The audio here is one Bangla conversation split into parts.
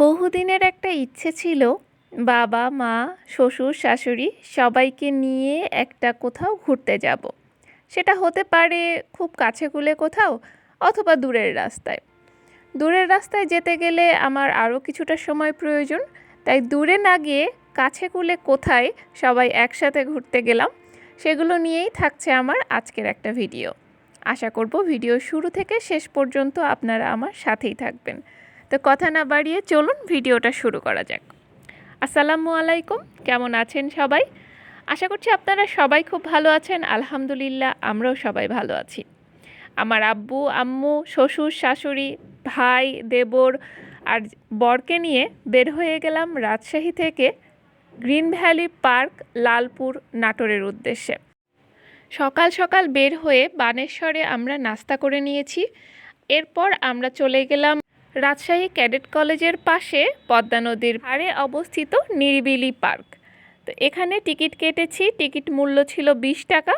বহুদিনের একটা ইচ্ছে ছিল বাবা, মা, শ্বশুর, শাশুড়ি সবাইকে নিয়ে একটা কোথাও ঘুরতে যাব। সেটা হতে পারে খুব কাছে কুলে কোথাও অথবা দূরের রাস্তায়। দূরের রাস্তায় যেতে গেলে আমার আরও কিছুটা সময় প্রয়োজন, তাই দূরে না গিয়ে কাছে কুলে কোথায় সবাই একসাথে ঘুরতে গেলাম, সেগুলো নিয়েই থাকছে আমার আজকের একটা ভিডিও। আশা করব ভিডিও শুরু থেকে শেষ পর্যন্ত আপনারা আমার সাথেই থাকবেন। তো কথা না বাড়িয়ে চলুন ভিডিওটা শুরু করা যাক। আসসালামু আলাইকুম, কেমন আছেন সবাই? আশা করছি আপনারা সবাই খুব ভালো আছেন, আলহামদুলিল্লাহ আমরাও সবাই ভালো আছি। আমার আব্বু, আম্মু, শ্বশুর, শাশুড়ি, ভাই, দেবর আর বরকে নিয়ে বের হয়ে গেলাম রাজশাহী থেকে গ্রিন ভ্যালি পার্ক, লালপুর নাটোরের উদ্দেশ্যে। সকাল সকাল বের হয়ে বানেশ্বরে আমরা নাস্তা করে নিয়েছি। এরপর আমরা চলে গেলাম রাজশাহী ক্যাডেট কলেজের পাশে পদ্মা নদীর ধারে অবস্থিত নিরিবিলি পার্ক। তো এখানে টিকিট কেটেছি, টিকিট মূল্য ছিল বিশ টাকা।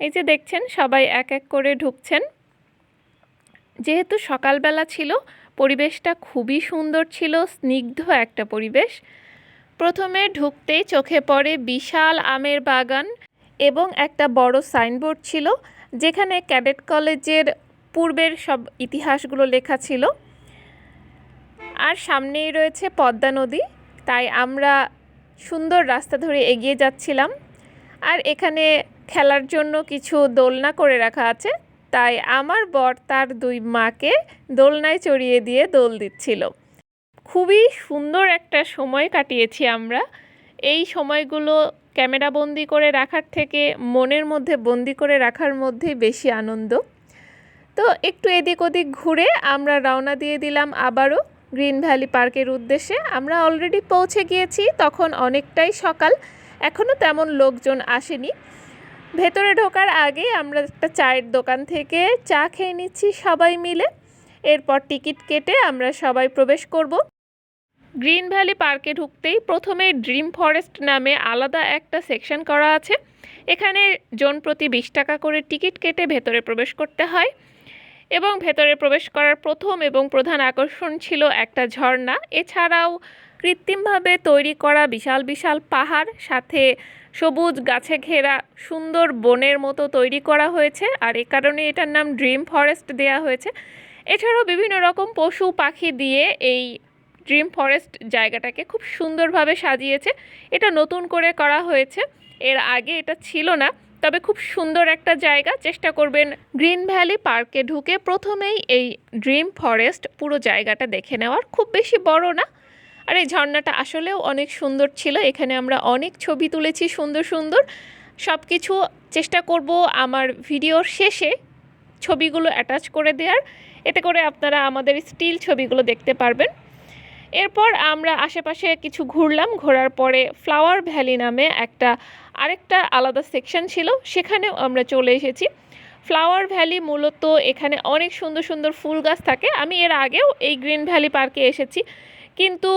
এই যে দেখছেন, সবাই এক এক করে ঢুকছেন। যেহেতু সকালবেলা ছিল, পরিবেশটা খুবই সুন্দর ছিল, স্নিগ্ধ একটা পরিবেশ। প্রথমে ঢুকতেই চোখে পড়ে বিশাল আমের বাগান এবং একটা বড় সাইনবোর্ড ছিল, যেখানে ক্যাডেট কলেজের পূর্বের সব ইতিহাসগুলো লেখা ছিল। আর সামনেই রয়েছে পদ্মা নদী। তাই আমরা সুন্দর রাস্তা ধরে এগিয়ে যাচ্ছিলাম। আর এখানে খেলার জন্য কিছু দোলনা করে রাখা আছে। তাই আমার বর তার দুই মাকে দোলনায় চড়িয়ে দিয়ে দোল দিচ্ছিল। খুবই সুন্দর একটা সময় কাটিয়েছি আমরা। এই সময়গুলো ক্যামেরা বন্দি করে রাখার থেকে মনের মধ্যে বন্দি করে রাখার মধ্যেই বেশি আনন্দ। তো একটু এদিক ওদিক ঘুরে আমরা রওনা দিয়ে দিলাম আবারও। গ্রিন ভ্যালি পার্কের উদ্দেশ্যে আমরা অলরেডি পৌঁছে গিয়েছি, তখন অনেকটাই সকাল। এখনও তেমন লোকজন আসেনি। ভেতরে ঢোকার আগে আমরা একটা চায়ের দোকান থেকে চা খেয়ে নিচ্ছি সবাই মিলে। এরপর টিকিট কেটে আমরা সবাই প্রবেশ করব। গ্রিন ভ্যালি পার্কে ঢুকতেই প্রথমে ড্রিম ফরেস্ট নামে আলাদা একটা সেকশন করা আছে। এখানে জন প্রতি বিশ টাকা করে টিকিট কেটে ভেতরে প্রবেশ করতে হয়। এবং ভেতরে প্রবেশ করার প্রথম এবং প্রধান আকর্ষণ ছিল একটা ঝর্ণা। এছাড়াও কৃত্রিমভাবে তৈরি করা বিশাল বিশাল পাহাড়, সাথে সবুজ গাছে ঘেরা সুন্দর বনের মতো তৈরি করা হয়েছে। আর এ কারণে এটার নাম ড্রিম ফরেস্ট দেয়া হয়েছে। এছাড়াও বিভিন্ন রকম পশু পাখি দিয়ে এই ড্রিম ফরেস্ট জায়গাটাকে খুব সুন্দরভাবে সাজিয়েছে। এটা নতুন করে করা হয়েছে। এর আগে এটা ছিল না। তবে খুব সুন্দর একটা জায়গা। চেষ্টা করবেন গ্রিন ভ্যালি পার্কে ঢুকে প্রথমেই এই ড্রিম ফরেস্ট পুরো জায়গাটা দেখে নেওয়ার। খুব বেশি বড় না। আর এই ঝর্ণাটা আসলেও অনেক সুন্দর ছিল। এখানে আমরা অনেক ছবি তুলেছি সুন্দর সুন্দর। সব কিছু চেষ্টা করব আমার ভিডিওর শেষে ছবিগুলো অ্যাটাচ করে দেওয়ার। এতে করে আপনারা আমাদের স্টিল ছবিগুলো দেখতে পারবেন। এরপর আমরা আশেপাশে কিছু ঘুরলাম, ঘোরার পরে ফ্লাওয়ার ভ্যালি নামে একটা আরেকটা আলাদা সেকশন ছিল, সেখানেও আমরা চলে এসেছি। ফ্লাওয়ার ভ্যালি মূলত এখানে অনেক সুন্দর সুন্দর ফুল গাছ থাকে, আমি এর আগেও এই গ্রিন ভ্যালি পার্কে এসেছি। কিন্তু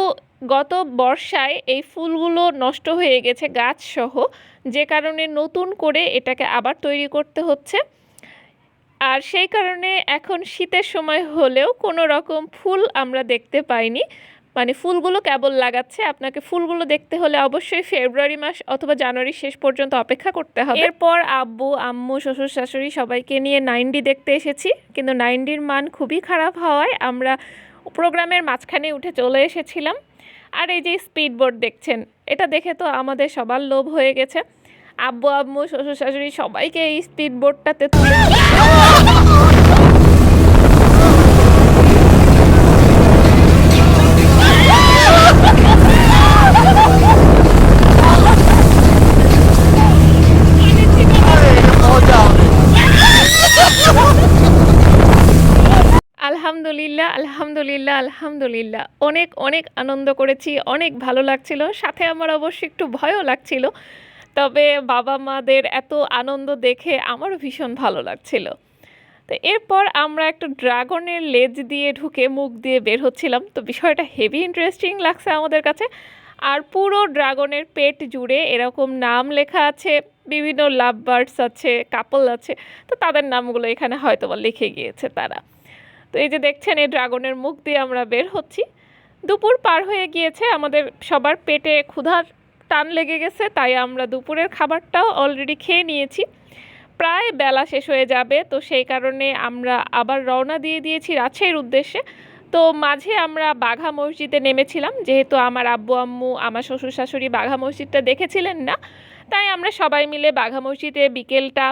গত বর্ষায় এই ফুলগুলো নষ্ট হয়ে গেছে গাছ সহ, যে কারণে নতুন করে এটাকে আবার তৈরি করতে হচ্ছে। আর সেই কারণে এখন শীতের সময় হলেও কোনো রকম ফুল আমরা দেখতে পাইনি। মানে ফুলগুলো কেবল লাগাচ্ছে, আপনাকে ফুলগুলো দেখতে হলে অবশ্যই ফেব্রুয়ারি মাস অথবা জানুয়ারি শেষ পর্যন্ত অপেক্ষা করতে হবে। এরপর আব্বু, আম্মু, শ্বশুর, শাশুড়ি সবাইকে নিয়ে নাইনডি দেখতে এসেছি, কিন্তু নাইনডির মান খুবই খারাপ হওয়ায় আমরা প্রোগ্রামের মাঝখানে উঠে চলে এসেছিলাম। আর এই যে স্পিড বোর্ড দেখছেন, এটা দেখে তো আমাদের সবার লোভ হয়ে গেছে। আব্বু, আম্মু, শ্বশুর, শাশুড়ি সবাইকে এই স্পিড বোর্ডটাতে তুলে আলহামদুলিল্লাহ আলহামদুলিল্লাহ আলহামদুলিল্লাহ। অনেক অনেক আনন্দ করেছি, অনেক ভালো লাগছিল। সাথে আমার অবশ্য একটু ভয়ও লাগছিল, তবে বাবা মাদের এত আনন্দ দেখে আমারও ভীষণ ভালো লাগছিল। তো এরপর আমরা একটা ড্রাগনের লেজ দিয়ে ঢুকে মুখ দিয়ে বের হচ্ছিলাম। তো বিষয়টা হেভি ইন্টারেস্টিং লাগছে আমাদের কাছে। আর পুরো ড্রাগনের পেট জুড়ে এরকম নাম লেখা আছে, বিভিন্ন লাভ বার্ডস আছে কাপল আছে। তো তাদের নামগুলো এখানে হয়তো বা লিখে গিয়েছে তারা। তো এই যে দেখছেন, এই ড্রাগনের মুখ দিয়ে আমরা বের হচ্ছি। দুপুর পার হয়ে গিয়েছে, আমাদের সবার পেটে ক্ষুধার টান লেগে গেছে, তাই আমরা দুপুরের খাবারটাও অলরেডি খেয়ে নিয়েছি। প্রায় বেলা শেষ হয়ে যাবে, তো সেই কারণে আমরা আবার রওনা দিয়ে দিয়েছি রাজশাহীর উদ্দেশ্যে। তো মাঝে আমরা বাঘা মসজিদে নেমেছিলাম, যেহেতু আমার আব্বু, আম্মু, আমার শ্বশুর, শাশুড়ি বাঘা মসজিদটা দেখেছিলেন না, তাই আমরা সবাই মিলে বাঘা মসজিদে বিকেলটা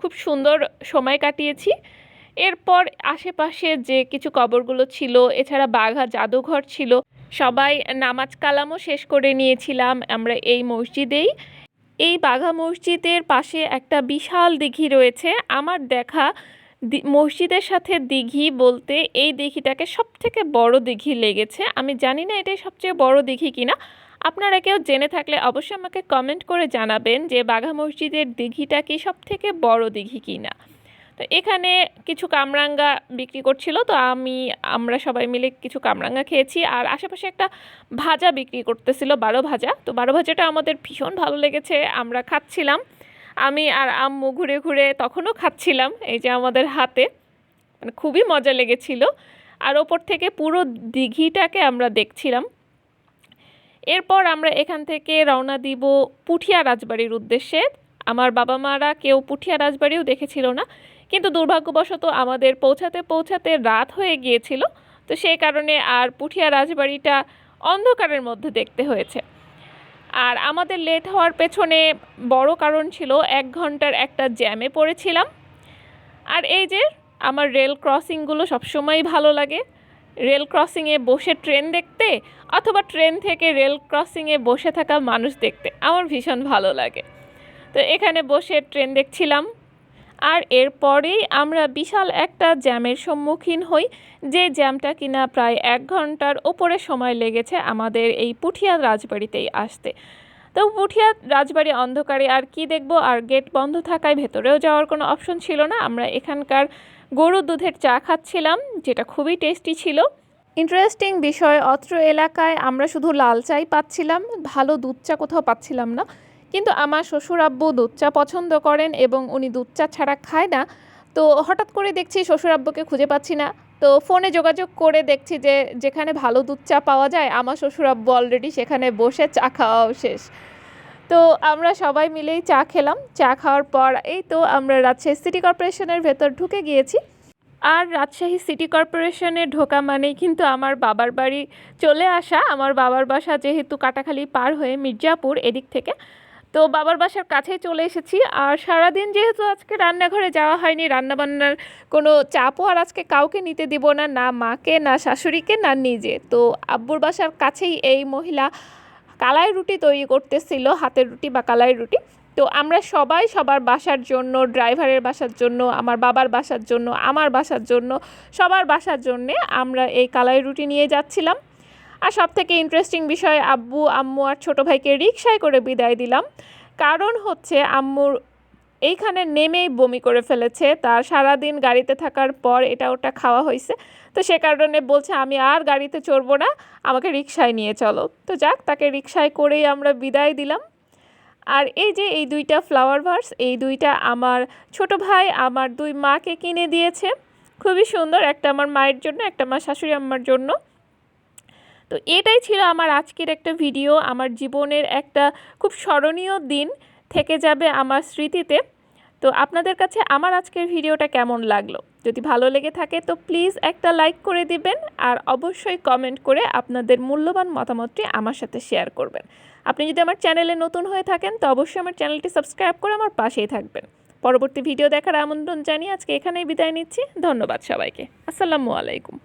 খুব সুন্দর সময় কাটিয়েছি। এরপর আশেপাশে যে কিছু কবরগুলো ছিল, এছাড়া বাঘা জাদুঘর ছিল, সবাই নামাজ কালামও শেষ করে নিয়েছিলাম। আমরা এই মসজিদেই। এই বাঘা মসজিদের পাশে একটা বিশাল দিঘি রয়েছে। আমার দেখা মসজিদের সাথে দিঘি বলতে এই দিঘিটাকে সব থেকে বড় দিঘি লেগেছে। আমি জানি না এটাই সবচেয়ে বড় দিঘি কিনা। আপনারা কেউ জেনে থাকলে অবশ্যই আমাকে কমেন্ট করে জানাবেন যে বাঘা মসজিদের দিঘিটা কি সব থেকে বড় দিঘি কিনা। তো এখানে কিছু কামরাঙ্গা বিক্রি করছিল। তো আমি, আমরা সবাই মিলে কিছু কামরাঙ্গা খেয়েছি। আর আশেপাশে একটা ভাজা বিক্রি করতেছিল, বারো ভাজা। তো বারো ভাজাটা আমাদের ভীষণ ভালো লেগেছে, আমরা খাচ্ছিলাম। আমি আর আম্মু ঘুরে ঘুরে তখনও খাচ্ছিলাম, এই যে আমাদের হাতে। মানে খুবই মজা লেগেছিল। আর ওপর থেকে পুরো দিঘিটাকে আমরা দেখছিলাম। এরপর আমরা এখান থেকে রওনা দিব পুঠিয়া রাজবাড়ির উদ্দেশ্যে। আমার বাবা মারা কেউ পুঠিয়া রাজবাড়িও দেখেছিল না। কিন্তু দুর্ভাগ্যবশত আমাদের পৌঁছাতে পৌঁছাতে রাত হয়ে গিয়েছিল। তো সেই কারণে আর পুঠিয়া রাজবাড়িটা অন্ধকারের মধ্যে দেখতে হয়েছে। আর আমাদের লেট হওয়ার পেছনে বড় কারণ ছিল এক ঘণ্টার একটা জ্যামে পড়েছিলাম। আর এই যে আমার রেল ক্রসিংগুলো সবসময়ই ভালো লাগে। রেল ক্রসিংয়ে বসে ট্রেন দেখতে অথবা ট্রেন থেকে রেল ক্রসিংয়ে বসে থাকা মানুষ দেখতে আমার ভীষণ ভালো লাগে। তো এখানে বসে ট্রেন দেখছিলাম। আর এরপরেই আমরা বিশাল একটা জ্যামের সম্মুখীন হই, যে জ্যামটা কিনা প্রায় এক ঘণ্টার ওপরে সময় লেগেছে আমাদের এই পুঠিয়া রাজবাড়িতেই আসতে। তো পুঠিয়া রাজবাড়ি অন্ধকারে আর কি দেখব? আর গেট বন্ধ থাকায় ভেতরেও যাওয়ার কোনো অপশন ছিল না। আমরা এখানকার গরুর দুধের চা খাচ্ছিলাম, যেটা খুবই টেস্টি ছিল। ইন্টারেস্টিং বিষয়, অত্র এলাকায় আমরা শুধু লাল চাই পাচ্ছিলাম, ভালো দুধ চা কোথাও পাচ্ছিলাম না। কিন্তু আমার শ্বশুর আব্বু দুধ চা পছন্দ করেন এবং উনি দুধ চা ছাড়া খায় না। তো হঠাৎ করে দেখছি শ্বশুর আব্বুকে খুঁজে পাচ্ছি না। তো ফোনে যোগাযোগ করে দেখছি যে যেখানে ভালো দুধ চা পাওয়া যায়, আমার শ্বশুর আব্বু অলরেডি সেখানে বসে চা খাওয়াও শেষ। তো আমরা সবাই মিলেই চা খেলাম। চা খাওয়ার পর এই তো আমরা রাজশাহী সিটি কর্পোরেশনের ভেতর ঢুকে গিয়েছি। আর রাজশাহী সিটি কর্পোরেশনে ঢোকা মানেই কিন্তু আমার বাবার বাড়ি চলে আসা। আমার বাবার বাসা যেহেতু কাটাখালি পার হয়ে মির্জাপুর এদিক থেকে। তো বাবার বাসার কাছেই চলে এসেছি। আর সারাদিন যেহেতু আজকে রান্নাঘরে যাওয়া হয়নি, রান্নাবান্নার কোনো চাপও আর আজকে কাউকে নিতে দিব না না মাকে, না শাশুড়িকে, না নিজে। তো আব্বুর বাসার কাছেই এই মহিলা কালাই রুটি তৈরি করতেছিল, হাতের রুটি বা কালাই রুটি। তো আমরা সবাই সবার বাসার জন্য, ড্রাইভারের বাসার জন্য, আমার বাবার বাসার জন্য, আমার বাসার জন্য, সবার বাসার জন্যে আমরা এই কালাই রুটি নিয়ে যাচ্ছিলাম। আর সব থেকে ইন্টারেস্টিং বিষয়, আব্বু, আম্মু আর ছোটো ভাইকে রিক্সায় করে বিদায় দিলাম। কারণ হচ্ছে আম্মুর এইখানে নেমেই বমি করে ফেলেছে। তার সারাদিন গাড়িতে থাকার পর এটা ওটা খাওয়া হয়েছে। তো সে কারণে বলছে, আমি আর গাড়িতে চড়বো না, আমাকে রিক্সায় নিয়ে চলো। তো যাক, তাকে রিক্সায় করেই আমরা বিদায় দিলাম। আর এই যে এই দুইটা ফ্লাওয়ার ভার্স এই দুইটা আমার ছোট ভাই, আমার দুই মাকে কিনে দিয়েছে। খুবই সুন্দর, একটা আমার মায়ের জন্য, একটা আমার শাশুড়ি আম্মার জন্য। তো এটাই ছিল আমার আজকের একটা ভিডিও আমার জীবনের একটা খুব স্মরণীয় দিন থেকে যাবে আমার স্মৃতিতে। তো আপনাদের কাছে আমার আজকের ভিডিওটা কেমন লাগল? যদি ভালো লেগে থাকে তো প্লিজ একটা লাইক করে দিবেন আর অবশ্যই কমেন্ট করে আপনাদের মূল্যবান মতামতটি আমার সাথে শেয়ার করবেন। আপনি যদি আমার চ্যানেলে নতুন হয়ে থাকেন তো অবশ্যই আমার চ্যানেলটি সাবস্ক্রাইব করে আমার পাশেই থাকবেন। পরবর্তী ভিডিও দেখার আমন্ত্রণ জানিয়ে আজকে এখানেই বিদায় নিচ্ছি। ধন্যবাদ সবাইকে। আসসালামু আলাইকুম।